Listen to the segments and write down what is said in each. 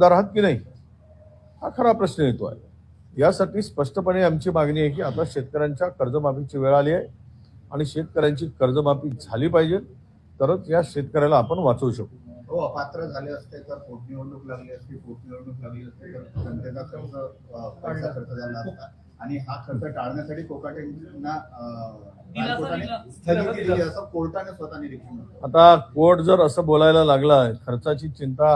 जबाबदार आहात की नाही हा खरा प्रश्न येतो आहे यासाठी स्पष्टपणे आमची मागणी आहे की आता शेतकऱ्यांच्या कर्जमाफीची वेळ आली आहे आणि शेतकऱ्यांची कर्जमाफी झाली पाहिजे तरच या शेतकऱ्याला आपण वाचवू शकू हो अपात्र झाले असते तर पोटनिवडणूक लागली असती पोटनिवडणूक लागली असते तर जनतेचा खर्च पैसा खर्च झाला असता आणि हा खर्च टाळण्यासाठी कोकाटेंना. स्थगिती असं कोर्टाने स्वतः निरीक्षण. आता कोर्ट जर असं बोलायला लागला खर्चाची चिंता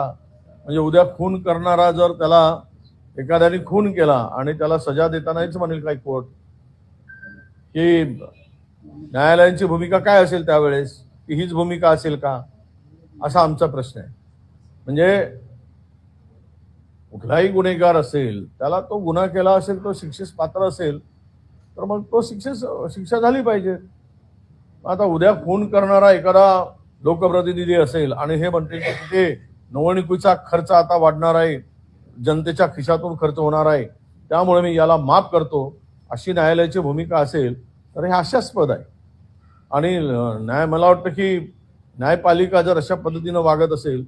म्हणजे उद्या खून करणारा जर त्याला एखाद्याने खून केला आणि त्याला सजा देतानाच म्हणेल काय कोर्ट की न्यायालयांची भूमिका काय असेल त्यावेळेस? की हीच भूमिका असेल का? असा आमचा प्रश्न आहे. म्हणजे कुठलाही गुन्हेगार असेल त्याला तो गुन्हा केला असेल तो शिक्षेस पात्र असेल तर मग तो शिक्षेस शिक्षा झाली पाहिजे. आता उद्या खून करणारा एखादा लोकप्रतिनिधी असेल आणि हे म्हणते की ते निवडणुकीचा खर्च आता वाढणार आहे. जनतेच्या खिशातून खर्च होणार आहे. त्यामुळे मी याला माफ करतो. अशी न्यायालयाची भूमिका असेल तर हे हास्यास्पद आहे. आणि न्याय मला वाटतं की न्यायपालिका जर अशा पद्धतीनं वागत असेल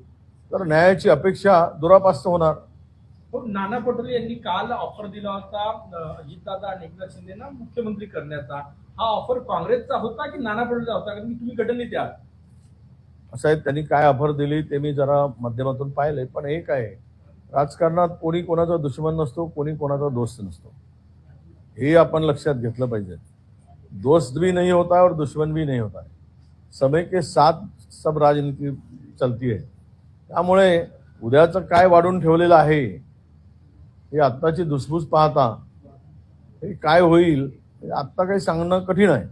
तर न्यायाची अपेक्षा दुरापास्त होणार. नाना पटोले यांनी काल ऑफर दिला होता अजितदादा आणि एकनाथ शिंदेना मुख्यमंत्री करण्याचा. हा ऑफर काँग्रेसचा होता की नाना पटोलेचा होता? कारण की तुम्ही गटनेते आहात. असं आहे त्यांनी काय ऑफर दिली ते मी जरा माध्यमातून पाहिले पण एक आहे राजकारणात कोणी कोणाचा दुश्मन नसतो कोणी कोणाचा दोस्त नसतो. हे आपण लक्षात घेतलं पाहिजे. दोस्त भी नहीं होता है और दुश्मन भी नहीं होता है समय के साथ सब राजनीती चलती आहे. त्यामुळे उद्याचं काय वाढून ठेवलेलं आहे हे आत्ताची धुसफूस पाहता हे काय होईल हे आत्ता काही सांगणं कठीण आहे.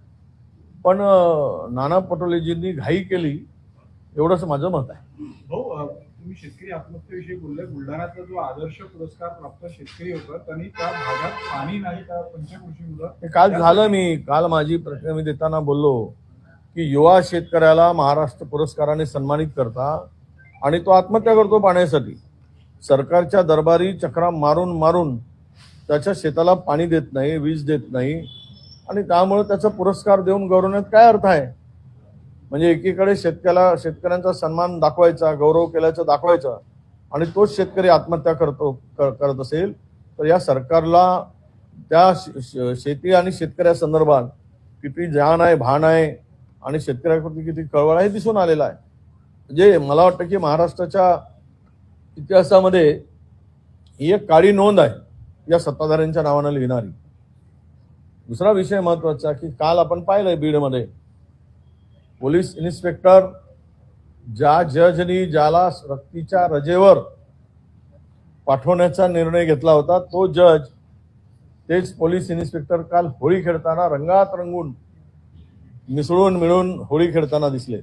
पण नाना पटोलेजींनी घाई केली एवढंच माझं मत आहे. तुम्ही शेतकरी आत्महत्येविषयी बोलले. बुलढाण्यातला जो आदर्श पुरस्कार प्राप्त शेतकरी होता त्यांनी त्या भागात पाणी नाही त्या पंचकृषीमुळे हे काल झालं मी. काल माझी प्रतिक्रिया मी देताना बोललो की युवा शेतकऱ्याला महाराष्ट्र पुरस्काराने सन्मानित करता आणि तो आत्महत्या करतो पाण्यासाठी. सरकारच्या दरबारी चक्रा मारून मारून त्याच्या शेताला पाणी देत नाही वीज देत नाही. आणि त्यामुळे त्याचा पुरस्कार देऊन गौरवण्यात काय अर्थ आहे? म्हणजे एकीकडे शेतकऱ्याला शेतकऱ्यांचा सन्मान दाखवायचा गौरव केल्याचं दाखवायचा आणि तोच शेतकरी आत्महत्या करतो कर- करत असेल तर या सरकारला त्या श- शेती आणि शेतकऱ्यासंदर्भात किती जाण आहे भान आहे आणि शेतकऱ्याप्रती किती कळवळ आहे दिसून आलेलं आहे. म्हणजे मला वाटतं की महाराष्ट्राच्या इतिहासामध्ये ही एक काळी नोंद आहे या सत्ताधाऱ्यांच्या नावानं लिहिणारी. दुसरा विषय महत्त्वाचा की काल आपण पाहिलंय बीडमध्ये पोलीस इन्स्पेक्टर ज्या जजनी ज्याला रक्तीच्या रजेवर पाठवण्याचा निर्णय घेतला होता तो जज तेच पोलीस इन्स्पेक्टर काल होळी खेळताना रंगात रंगून मिसळून मिळून होळी खेळताना दिसले.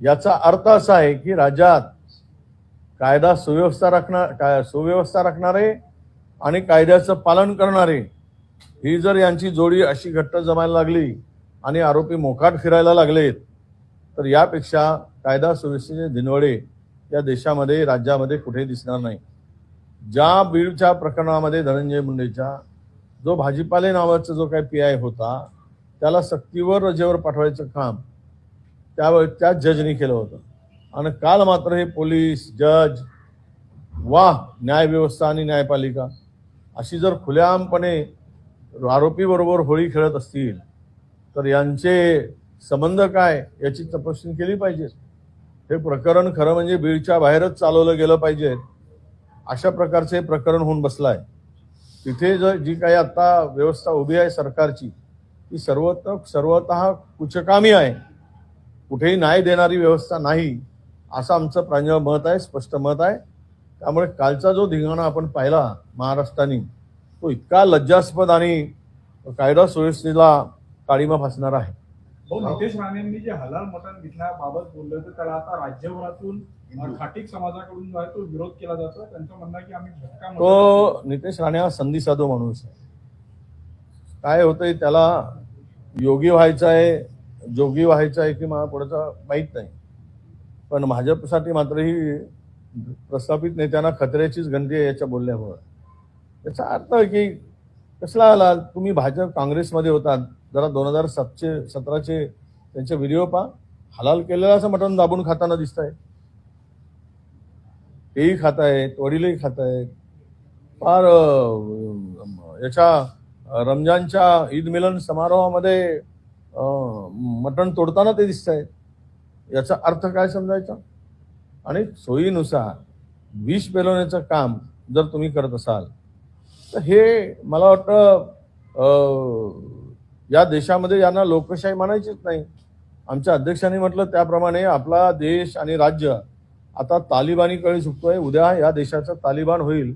याचा अर्थ असा आहे की राज्यात कायदा सुव्यवस्था राखणार काय सुव्यवस्था राखणारे आणि कायद्याचं पालन करणारे ही जर यांची जोडी अशी घट्ट जमायला लागली आणि आरोपी मोकाट फिरायला लागलेत. तर यापेक्षा कायदा सुव्यवस्थेचे दिनवडे या देशामध्ये राज्यामध्ये कुठेही दिसणार नाही. ज्या बीडच्या प्रकरणामध्ये धनंजय मुंडेच्या जो भाजीपाले नावाचा जो काही पी आय होता त्याला सक्तीवर रजेवर पाठवायचं काम त्यावेळी त्या जजनी केलं होतं. आणि काल मात्र हे पोलीस जज वा न्यायव्यवस्था आणि न्यायपालिका अशी जर खुलेआमपणे आरोपीबरोबर होळी खेळत असतील तर यांचे संबंध काय याची तपासणी केली पाहिजे. हे प्रकरण खरं म्हणजे बीडच्या बाहेरच चालवलं गेलं पाहिजे. अशा प्रकारचे प्रकरण होऊन बसलं आहे तिथे जर जी काही आता व्यवस्था उभी आहे सरकारची ती सर्वत सर्वत कुचकामी आहे. कुठेही न्याय देणारी व्यवस्था नाही असं आमचं प्रांजळ मत आहे स्पष्ट मत आहे. त्यामुळे कालचा जो धिंगाणा आपण पाहिला महाराष्ट्राने तो इतका लज्जास्पद आणि कायदा सुव्यवस्थेला काळीमा फासणार आहे. भाऊ नितेश राणेंनी जे हलाल मटण विकण्याबाबत बोलले होते त्याला आता राज्यभरातून खाटीक समाजाकडून जो आहे तो विरोध केला जातो त्यांचं म्हणणं की आम्ही तो नितेश राणे हा संधी साधू माणूस आहे. काय होतंय त्याला योगी व्हायचं आहे जोगी व्हायचं आहे की मला पुढचा माहीत नाही. पण भाजपसाठी मात्र ही प्रस्थापित नेत्यांना खतऱ्याचीच गंती आहे याच्या बोलण्यामुळं. याचा अर्थ आहे की कसला आला तुम्ही भाजप काँग्रेसमध्ये होतात. जरा दोन हजार सातचे सतराचे त्यांचे व्हिडिओ पहा. हलाल केलेलं असं मटण दाबून खाताना दिसत आहे तेही खात आहेत वडीलही खात आहेत फार याच्या रमजानच्या ईद मिलन समारोहामध्ये मटण तोडताना ते दिसत आहेत याचा अर्थ काय समजायचा? आणि सोयीनुसार विष पेलवण्याचं काम जर तुम्ही करत असाल तर हे मला वाटतं या देशामध्ये यांना लोकशाही मानायचीच नाही. आमच्या अध्यक्षांनी म्हटलं त्याप्रमाणे आपला देश आणि राज्य आता तालिबानीकडे झुकतोय उद्या या देशाचं तालिबान होईल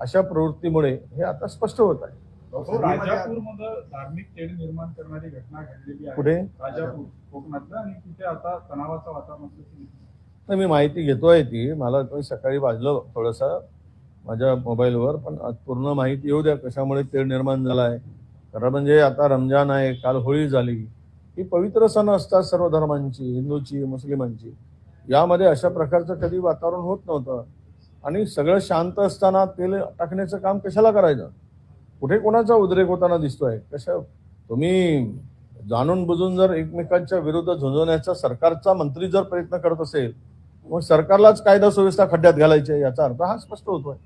अशा प्रवृत्तीमुळे हे आता स्पष्ट होत आहे. राजापूरमध्ये धार्मिक तेढ निर्माण करणारी घटना घडलेली आहे? राजापूर कोकणातलं आणि तिथे आता तणावाचं वातावरण. तर मी माहिती घेतोय ती. मला सकाळी वाजलं थोडंसं माझ्या मोबाईलवर पण पूर्ण माहिती येऊ द्या कशामुळे तेढ निर्माण झाला आहे. खरं म्हणजे आता रमजान आहे काल होळी झाली. ही पवित्र सण असतात सर्व धर्मांची हिंदूची मुस्लिमांची. यामध्ये अशा प्रकारचं कधी वातावरण होत नव्हतं. आणि सगळं शांत असताना तेल टाकण्याचं काम कशाला करायचं? कुठे कोणाचा उद्रेक होताना दिसतोय? कशा तुम्ही जाणून बुजून जर एकमेकांच्या विरुद्ध झुंजवण्याचा सरकारचा मंत्री जर प्रयत्न करत असेल मग सरकारलाच कायदा सुव्यवस्था खड्ड्यात घालायची आहे याचा अर्थ हा स्पष्ट होतोय.